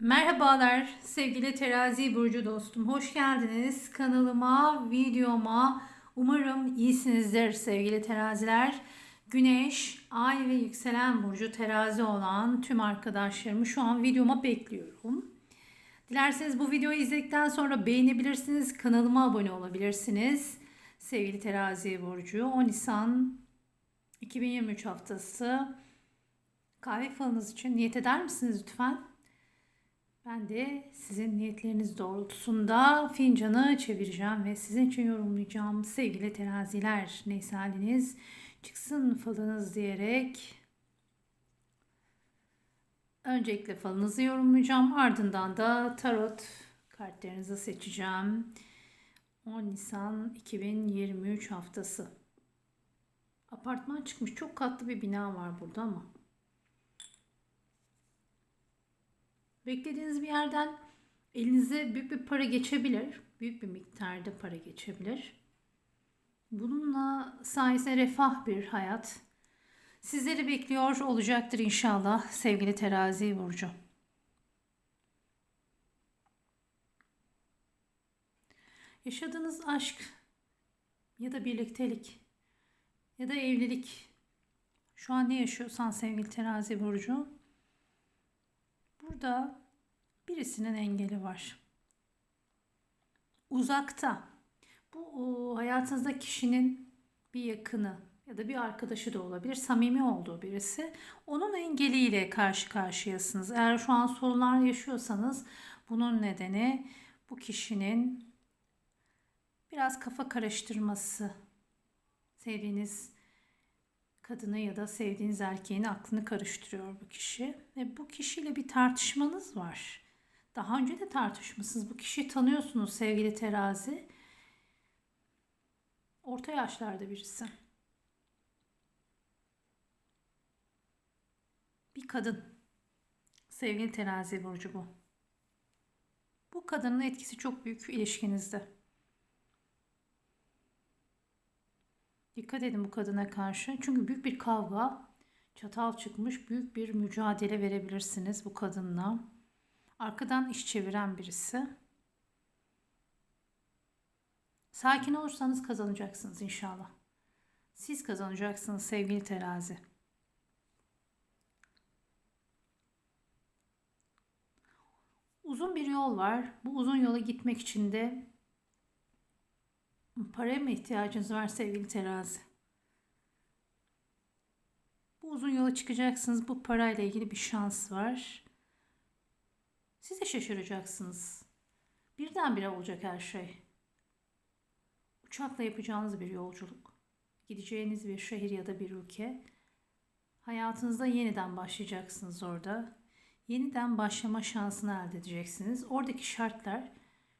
Merhabalar sevgili terazi burcu dostum. Hoş geldiniz kanalıma, videoma. Umarım iyisinizdir sevgili teraziler. Güneş, ay ve yükselen burcu terazi olan tüm arkadaşlarımı şu an videoma bekliyorum. Dilerseniz bu videoyu izledikten sonra beğenebilirsiniz. Kanalıma abone olabilirsiniz. Sevgili terazi burcu 10 Nisan 2023 haftası kahve falınız için niyet eder misiniz lütfen? Ben de sizin niyetleriniz doğrultusunda fincanı çevireceğim ve sizin için yorumlayacağım sevgili teraziler. Neyse haliniz çıksın falınız diyerek öncelikle falınızı yorumlayacağım. Ardından da tarot kartlarınızı seçeceğim. 10 Nisan 2023 haftası. Apartman çıkmış. Çok katlı bir bina var burada ama. Beklediğiniz bir yerden elinize büyük bir para geçebilir. Büyük bir miktarda para geçebilir. Bununla sayesinde refah bir hayat sizleri bekliyor olacaktır inşallah sevgili terazi burcu. Yaşadığınız aşk ya da birliktelik ya da evlilik şu an ne yaşıyorsan sevgili terazi burcu Burada birisinin engeli var. Uzakta. Bu hayatınızda kişinin bir yakını ya da bir arkadaşı da olabilir. Samimi olduğu birisi. Onun engeliyle karşı karşıyasınız. Eğer şu an sorunlar yaşıyorsanız bunun nedeni bu kişinin biraz kafa karıştırması. Sevdiğiniz kadını ya da sevdiğiniz erkeğin aklını karıştırıyor bu kişi. Ve bu kişiyle bir tartışmanız var. Daha önce de tartışmışsınız. Bu kişiyi tanıyorsunuz sevgili terazi. Orta yaşlarda birisi. Bir kadın. Sevgili terazi burcu bu. Bu kadının etkisi çok büyük ilişkinizde. Dikkat edin bu kadına karşı. Çünkü büyük bir kavga, çatal çıkmış, büyük bir mücadele verebilirsiniz bu kadınla. Arkadan iş çeviren birisi. Sakin olursanız kazanacaksınız inşallah. Siz kazanacaksınız sevgili terazi. Uzun bir yol var. Bu uzun yola gitmek için Paraya mı ihtiyacınız var sevgili terazi? Bu uzun yola çıkacaksınız. Bu parayla ilgili bir şans var. Siz de şaşıracaksınız. Birdenbire olacak her şey. Uçakla yapacağınız bir yolculuk. Gideceğiniz bir şehir ya da bir ülke. Hayatınızda yeniden başlayacaksınız orada. Yeniden başlama şansını elde edeceksiniz. Oradaki şartlar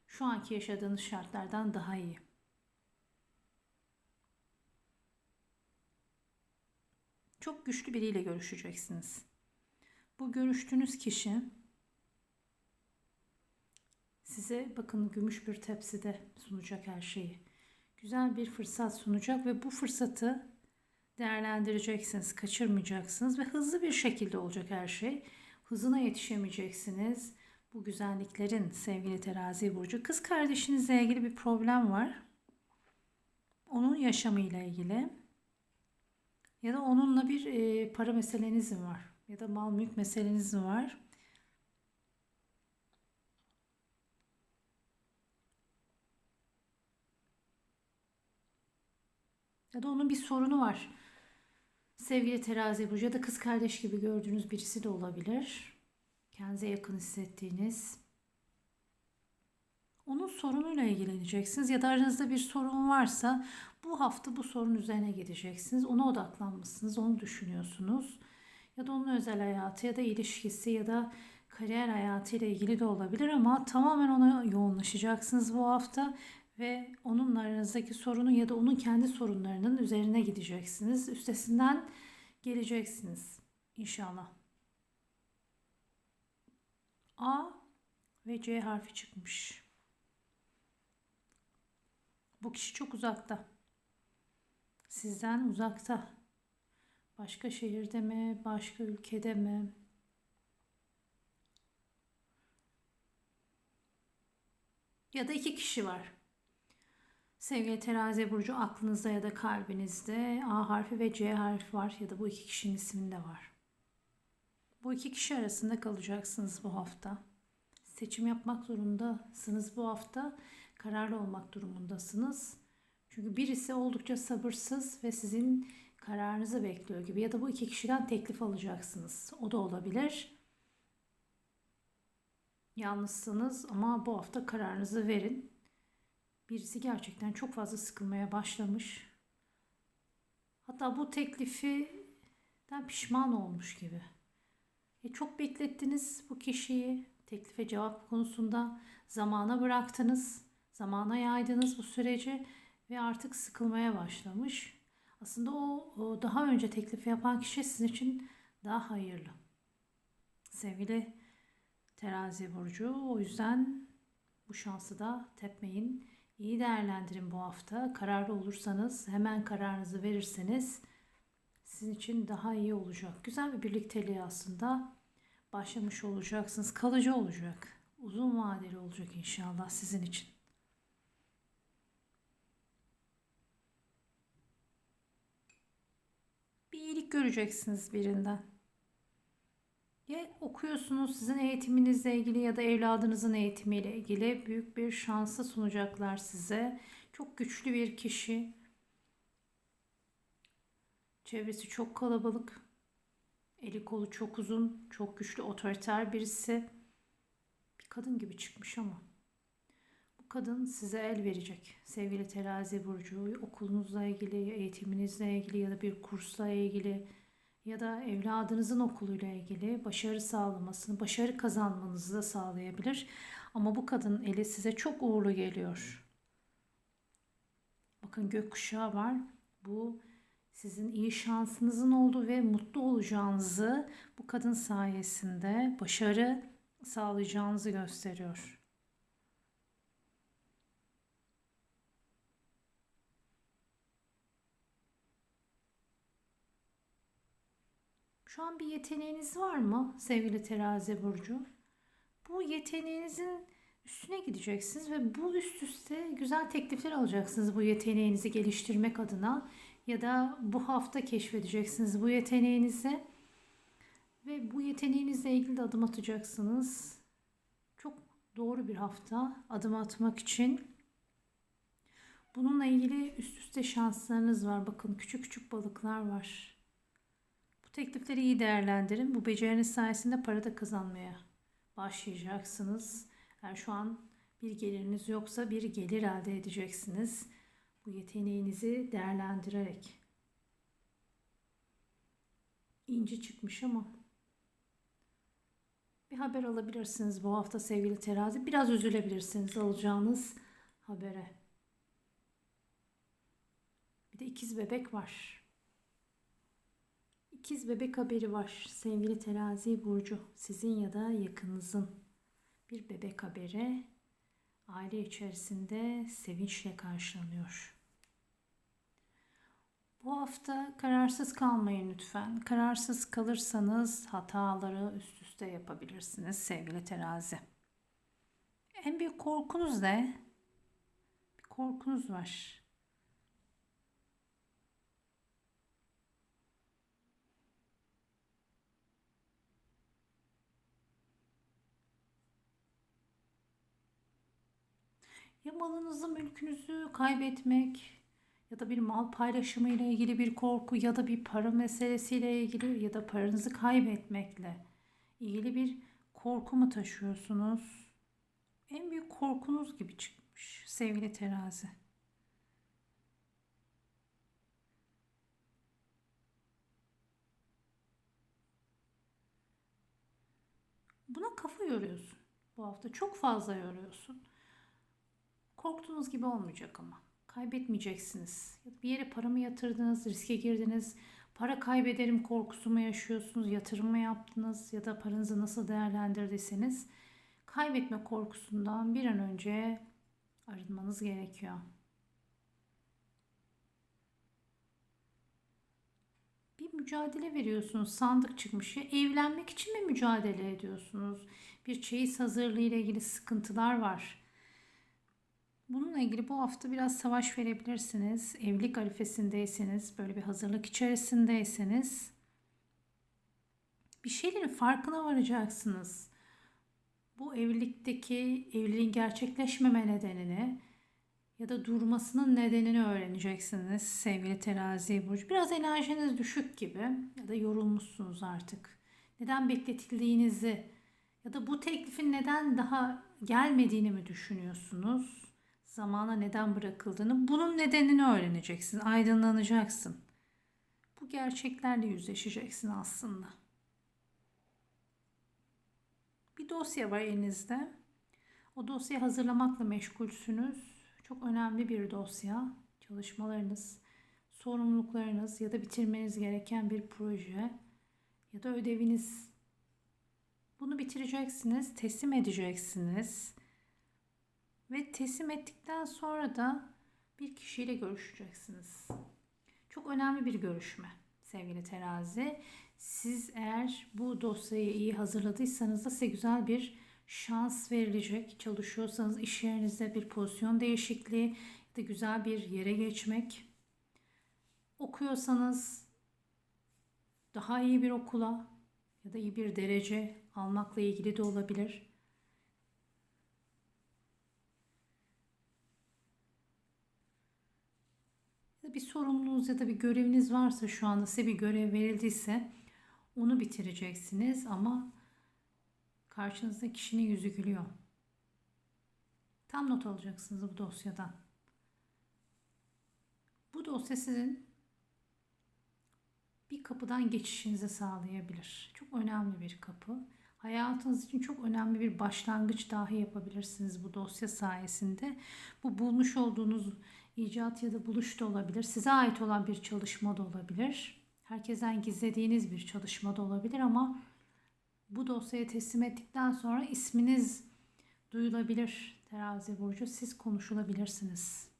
şu anki yaşadığınız şartlardan daha iyi. Çok güçlü biriyle görüşeceksiniz. Bu görüştüğünüz kişi size bakın gümüş bir tepside sunacak her şeyi. Güzel bir fırsat sunacak ve bu fırsatı değerlendireceksiniz, kaçırmayacaksınız ve hızlı bir şekilde olacak her şey. Hızına yetişemeyeceksiniz. Bu güzelliklerin sevgili terazi burcu. Kız kardeşinizle ilgili bir problem var. Onun yaşamıyla ilgili. Ya da onunla bir e, para meseleniz mi var? Ya da mal mülk meseleniz mi var? Ya da onun bir sorunu var. Sevgili terazi burcu ya da kız kardeş gibi gördüğünüz birisi de olabilir. Kendinize yakın hissettiğiniz. Onun sorunuyla ilgileneceksiniz ya da aranızda bir sorun varsa bu hafta bu sorun üzerine gideceksiniz. Ona odaklanmışsınız, onu düşünüyorsunuz. Ya da onun özel hayatı ya da ilişkisi ya da kariyer hayatı ile ilgili de olabilir ama tamamen ona yoğunlaşacaksınız bu hafta ve onunla aranızdaki sorunu ya da onun kendi sorunlarının üzerine gideceksiniz. Üstesinden geleceksiniz inşallah. A ve C harfi çıkmış. Bu kişi çok uzakta. Sizden uzakta. Başka şehirde mi, başka ülkede mi? Ya da iki kişi var. Sevgili terazi burcu aklınızda ya da kalbinizde A harfi ve C harfi var ya da bu iki kişinin isminde var. Bu iki kişi arasında kalacaksınız bu hafta. Seçim yapmak zorundasınız bu hafta. Kararlı olmak durumundasınız. Çünkü birisi oldukça sabırsız ve sizin kararınızı bekliyor gibi ya da bu iki kişiden teklif alacaksınız. O da olabilir. Yalnızsınız ama bu hafta kararınızı verin. Birisi gerçekten çok fazla sıkılmaya başlamış. Hatta bu teklifinden pişman olmuş gibi. E çok beklettiniz bu kişiyi. Teklife cevap konusunda zamana bıraktınız. Zamana yaydınız bu süreci ve artık sıkılmaya başlamış. Aslında o, o daha önce teklifi yapan kişi sizin için daha hayırlı. Sevgili terazi burcu o yüzden bu şansı da tepmeyin. İyi değerlendirin bu hafta. Kararlı olursanız hemen kararınızı verirseniz sizin için daha iyi olacak. Güzel bir birlikteliği aslında başlamış olacaksınız. Kalıcı olacak. Uzun vadeli olacak inşallah sizin için. İyilik göreceksiniz birinden. Ya okuyorsunuz sizin eğitiminizle ilgili ya da evladınızın eğitimiyle ilgili büyük bir şansı sunacaklar size. Çok güçlü bir kişi. Çevresi çok kalabalık. Eli kolu çok uzun, çok güçlü, otoriter birisi. Bir kadın gibi çıkmış ama. Kadın size el verecek. Sevgili terazi burcu, okulunuzla ilgili, eğitiminizle ilgili ya da bir kursla ilgili ya da evladınızın okuluyla ilgili başarı sağlamasını, başarı kazanmanızı da sağlayabilir. Ama bu kadın eli size çok uğurlu geliyor. Bakın gökkuşağı var. Bu sizin iyi şansınızın olduğu ve mutlu olacağınızı bu kadın sayesinde başarı sağlayacağınızı gösteriyor. Şu an bir yeteneğiniz var mı sevgili terazi burcu? Bu yeteneğinizin üstüne gideceksiniz ve bu üst üste güzel teklifler alacaksınız bu yeteneğinizi geliştirmek adına ya da bu hafta keşfedeceksiniz bu yeteneğinizi ve bu yeteneğinizle ilgili de adım atacaksınız. Çok doğru bir hafta adım atmak için. Bununla ilgili üst üste şanslarınız var. Bakın küçük küçük balıklar var. Teklifleri iyi değerlendirin. Bu beceriniz sayesinde para da kazanmaya başlayacaksınız. Yani şu an bir geliriniz yoksa bir gelir elde edeceksiniz. Bu yeteneğinizi değerlendirerek. İnci çıkmış ama bir haber alabilirsiniz bu hafta sevgili terazi. Biraz üzülebilirsiniz alacağınız habere. Bir de ikiz bebek var. İkiz bebek haberi var sevgili terazi burcu. Sizin ya da yakınınızın bir bebek haberi aile içerisinde sevinçle karşılanıyor. Bu hafta kararsız kalmayın lütfen. Kararsız kalırsanız hataları üst üste yapabilirsiniz sevgili terazi. En büyük korkunuz ne? Bir korkunuz var. Ya malınızı, mülkünüzü kaybetmek ya da bir mal paylaşımı ile ilgili bir korku ya da bir para meselesiyle ilgili ya da paranızı kaybetmekle ilgili bir korku mu taşıyorsunuz? En büyük korkunuz gibi çıkmış sevgili terazi. Buna kafa yoruyorsun. Bu hafta çok fazla yoruyorsun. Korktuğunuz gibi olmayacak ama. Kaybetmeyeceksiniz. Bir yere para mı yatırdınız, riske girdiniz, para kaybederim korkusu mu yaşıyorsunuz, yatırım mı yaptınız ya da paranızı nasıl değerlendirdiyseniz kaybetme korkusundan bir an önce arınmanız gerekiyor. Bir mücadele veriyorsunuz. Sandık çıkmış. Ya evlenmek için mi mücadele ediyorsunuz? Bir çeyiz hazırlığı ile ilgili sıkıntılar var Bununla ilgili bu hafta biraz savaş verebilirsiniz. Evlilik arifesindeyseniz, böyle bir hazırlık içerisindeyseniz bir şeylerin farkına varacaksınız. Bu evlilikteki evliliğin gerçekleşmeme nedenini ya da durmasının nedenini öğreneceksiniz sevgili terazi burcu. Biraz enerjiniz düşük gibi ya da yorulmuşsunuz artık. Neden bekletildiğinizi ya da bu teklifin neden daha gelmediğini mi düşünüyorsunuz? Zamana neden bırakıldığını, bunun nedenini öğreneceksin, aydınlanacaksın. Bu gerçeklerle yüzleşeceksin aslında. Bir dosya var elinizde. O dosyayı hazırlamakla meşgulsünüz. Çok önemli bir dosya. Çalışmalarınız, sorumluluklarınız ya da bitirmeniz gereken bir proje ya da ödeviniz. Bunu bitireceksiniz, teslim edeceksiniz. Ve teslim ettikten sonra da bir kişiyle görüşeceksiniz. Çok önemli bir görüşme sevgili terazi. Siz eğer bu dosyayı iyi hazırladıysanız da size güzel bir şans verilecek. Çalışıyorsanız iş yerinizde bir pozisyon değişikliği ya da güzel bir yere geçmek. Okuyorsanız daha iyi bir okula ya da iyi bir derece almakla ilgili de olabilir. Bir sorumluluğunuz ya da bir göreviniz varsa şu anda size bir görev verildiyse onu bitireceksiniz ama karşınızda kişinin yüzü gülüyor. Tam not alacaksınız bu dosyadan. Bu dosya sizin bir kapıdan geçişinizi sağlayabilir. Çok önemli bir kapı. Hayatınız için çok önemli bir başlangıç dahi yapabilirsiniz bu dosya sayesinde. Bu bulmuş olduğunuz icat ya da buluş da olabilir. Size ait olan bir çalışma da olabilir. Herkesten gizlediğiniz bir çalışma da olabilir ama bu dosyayı teslim ettikten sonra isminiz duyulabilir terazi burcu. Siz konuşulabilirsiniz.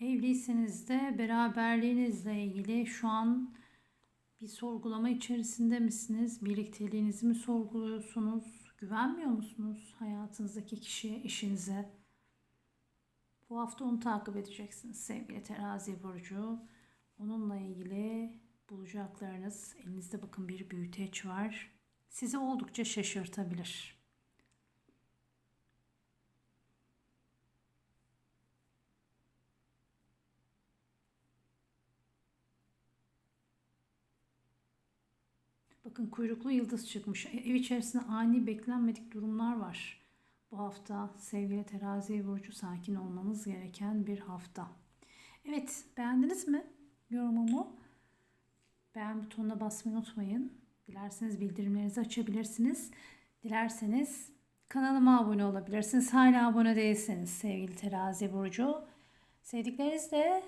Evliyseniz de beraberliğinizle ilgili şu an bir sorgulama içerisinde misiniz? Birlikteliğinizi mi sorguluyorsunuz? Güvenmiyor musunuz hayatınızdaki kişiye, eşinize? Bu hafta onu takip edeceksiniz sevgili terazi burcu. Onunla ilgili bulacaklarınız elinizde bakın bir büyüteç var. Sizi oldukça şaşırtabilir. Bakın kuyruklu yıldız çıkmış. E, ev içerisinde ani beklenmedik durumlar var. Bu hafta sevgili terazi burcu sakin olmanız gereken bir hafta. Evet beğendiniz mi yorumumu? Beğen butonuna basmayı unutmayın. Dilerseniz bildirimlerinizi açabilirsiniz. Dilerseniz kanalıma abone olabilirsiniz. Hala abone değilseniz sevgili terazi burcu. Sevdiklerinizle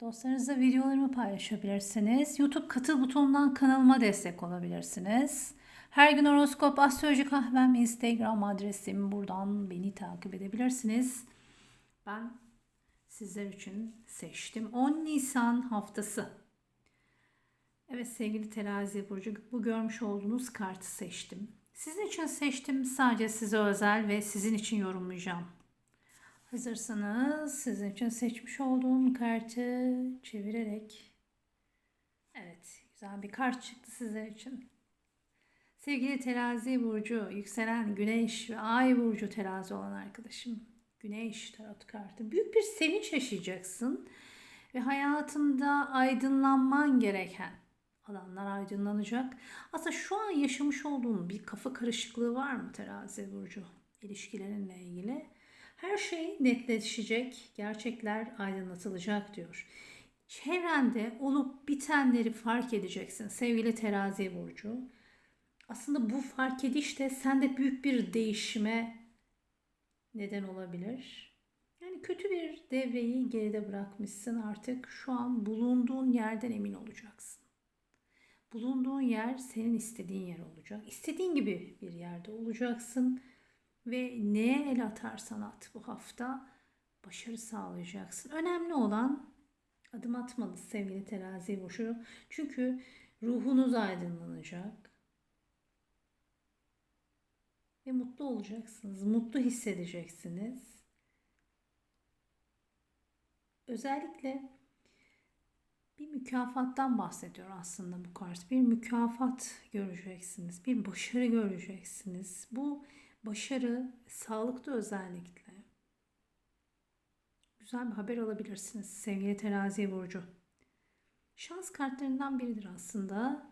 Dostlarınızla videolarımı paylaşabilirsiniz. YouTube katıl butonundan kanalıma destek olabilirsiniz. Her gün horoskop, astroloji kahvem, Instagram adresim. Buradan beni takip edebilirsiniz. Ben sizler için seçtim. 10 Nisan haftası. Evet sevgili terazi burcu bu görmüş olduğunuz kartı seçtim. Sizin için seçtim. Sadece size özel ve sizin için yorumlayacağım. Hazırsanız sizin için seçmiş olduğum kartı çevirerek Evet güzel bir kart çıktı sizler için. Sevgili terazi burcu, yükselen güneş ve ay burcu terazi olan arkadaşım. Güneş tarot kartı. Büyük bir sevinç yaşayacaksın. Ve hayatında aydınlanman gereken alanlar aydınlanacak. Aslında şu an yaşamış olduğun bir kafa karışıklığı var mı terazi burcu? ilişkilerinle ilgili her şey netleşecek, gerçekler aydınlatılacak diyor. Çevrende olup bitenleri fark edeceksin sevgili terazi burcu. Aslında bu fark ediş de sende büyük bir değişime neden olabilir. Yani kötü bir devreyi geride bırakmışsın artık şu an bulunduğun yerden emin olacaksın. Bulunduğun yer senin istediğin yer olacak. İstediğin gibi bir yerde olacaksın ve neye el atarsan at bu hafta başarı sağlayacaksın. Önemli olan adım atmanız sevgili terazi burcu. Çünkü ruhunuz aydınlanacak. Ve mutlu olacaksınız. Mutlu hissedeceksiniz. Özellikle bir mükafattan bahsediyor aslında bu kart. Bir mükafat göreceksiniz. Bir başarı göreceksiniz. Bu başarı sağlıkta özellikle güzel bir haber alabilirsiniz sevgili terazi burcu. Şans kartlarından biridir aslında.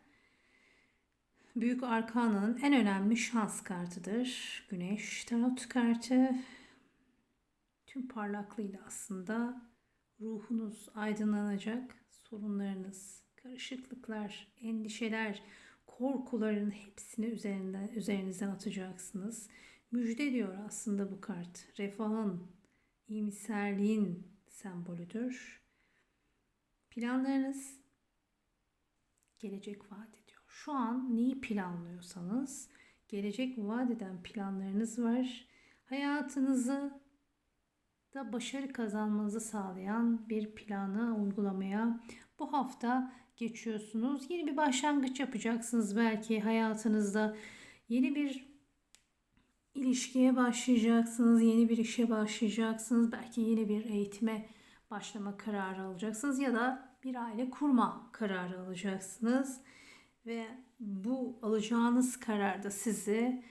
Büyük Arkana'nın en önemli şans kartıdır. Güneş tarot kartı. Tüm parlaklığıyla aslında ruhunuz aydınlanacak. Sorunlarınız, karışıklıklar, endişeler, korkuların hepsini üzerinden, üzerinizden atacaksınız. Müjde diyor aslında bu kart. Refahın, iyimserliğin sembolüdür. Planlarınız gelecek vaat ediyor. Şu an neyi planlıyorsanız gelecek vaat eden planlarınız var. Hayatınızı da başarı kazanmanızı sağlayan bir planı uygulamaya bu hafta geçiyorsunuz. Yeni bir başlangıç yapacaksınız belki hayatınızda. Yeni bir ilişkiye başlayacaksınız, yeni bir işe başlayacaksınız, belki yeni bir eğitime başlama kararı alacaksınız ya da bir aile kurma kararı alacaksınız ve bu alacağınız karar da sizi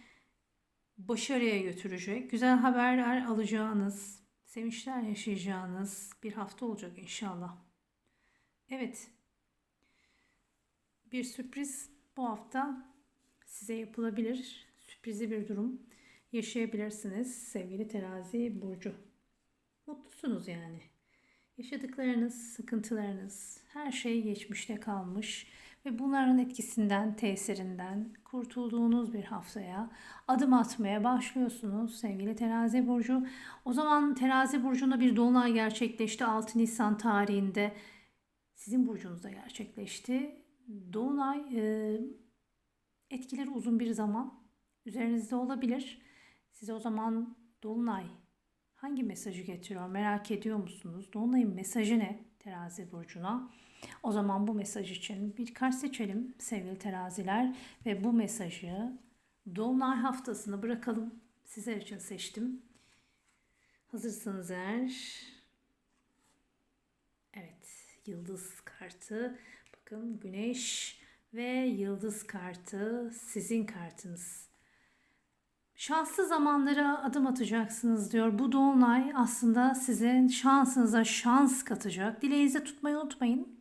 başarıya götürecek. Güzel haberler alacağınız, sevinçler yaşayacağınız bir hafta olacak inşallah. Evet. Bir sürpriz bu hafta size yapılabilir. Sürprizi bir durum yaşayabilirsiniz sevgili terazi burcu. Mutlusunuz yani. Yaşadıklarınız, sıkıntılarınız, her şey geçmişte kalmış ve bunların etkisinden, tesirinden kurtulduğunuz bir haftaya adım atmaya başlıyorsunuz sevgili terazi burcu. O zaman terazi burcunda bir dolunay gerçekleşti 6 Nisan tarihinde. Sizin burcunuzda gerçekleşti. Dolunay e, etkileri uzun bir zaman üzerinizde olabilir. Size o zaman Dolunay hangi mesajı getiriyor merak ediyor musunuz? Dolunay'ın mesajı ne terazi burcuna? O zaman bu mesaj için bir kart seçelim sevgili teraziler ve bu mesajı Dolunay haftasını bırakalım. Sizler için seçtim. Hazırsanız eğer Evet, yıldız kartı. Bakın güneş ve yıldız kartı sizin kartınız. Şanslı zamanlara adım atacaksınız diyor. Bu dolunay aslında sizin şansınıza şans katacak. Dileğinizi tutmayı unutmayın.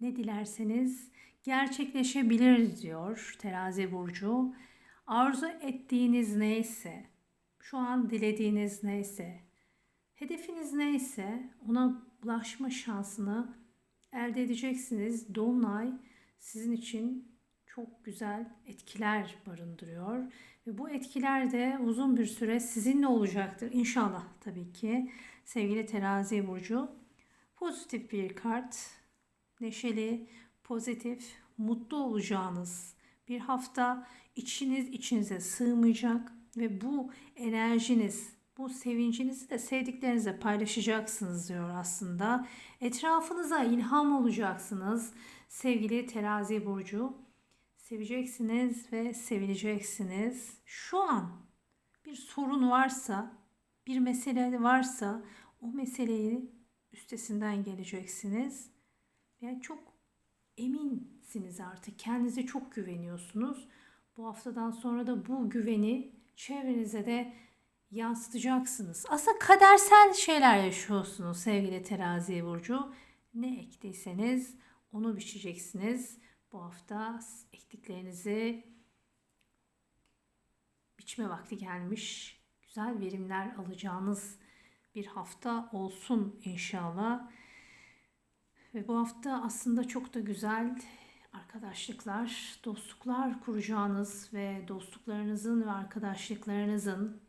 Ne dilerseniz gerçekleşebilir diyor terazi burcu. Arzu ettiğiniz neyse, şu an dilediğiniz neyse, hedefiniz neyse ona ulaşma şansını elde edeceksiniz. Dolunay sizin için çok güzel etkiler barındırıyor ve bu etkiler de uzun bir süre sizinle olacaktır inşallah tabii ki. Sevgili Terazi burcu pozitif bir kart, neşeli, pozitif, mutlu olacağınız bir hafta içiniz içinize sığmayacak ve bu enerjiniz, bu sevincinizi de sevdiklerinizle paylaşacaksınız diyor aslında. Etrafınıza ilham olacaksınız sevgili terazi burcu. Seveceksiniz ve sevileceksiniz. Şu an bir sorun varsa, bir mesele varsa o meseleyi üstesinden geleceksiniz. Ve çok eminsiniz artık. Kendinize çok güveniyorsunuz. Bu haftadan sonra da bu güveni çevrenize de yansıtacaksınız. Aslında kadersel şeyler yaşıyorsunuz sevgili terazi burcu. Ne ektiyseniz onu biçeceksiniz. Bu hafta ektiklerinizi biçme vakti gelmiş. Güzel verimler alacağınız bir hafta olsun inşallah. Ve bu hafta aslında çok da güzel arkadaşlıklar, dostluklar kuracağınız ve dostluklarınızın ve arkadaşlıklarınızın,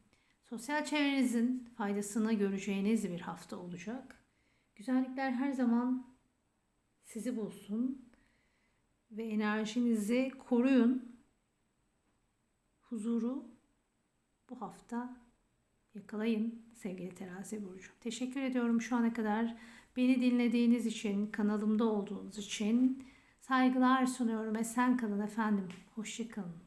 sosyal çevrenizin faydasını göreceğiniz bir hafta olacak. Güzellikler her zaman sizi bulsun ve enerjinizi koruyun. Huzuru bu hafta yakalayın sevgili terazi burcu. Teşekkür ediyorum şu ana kadar beni dinlediğiniz için, kanalımda olduğunuz için saygılar sunuyorum. Esen kalın efendim. Hoşçakalın.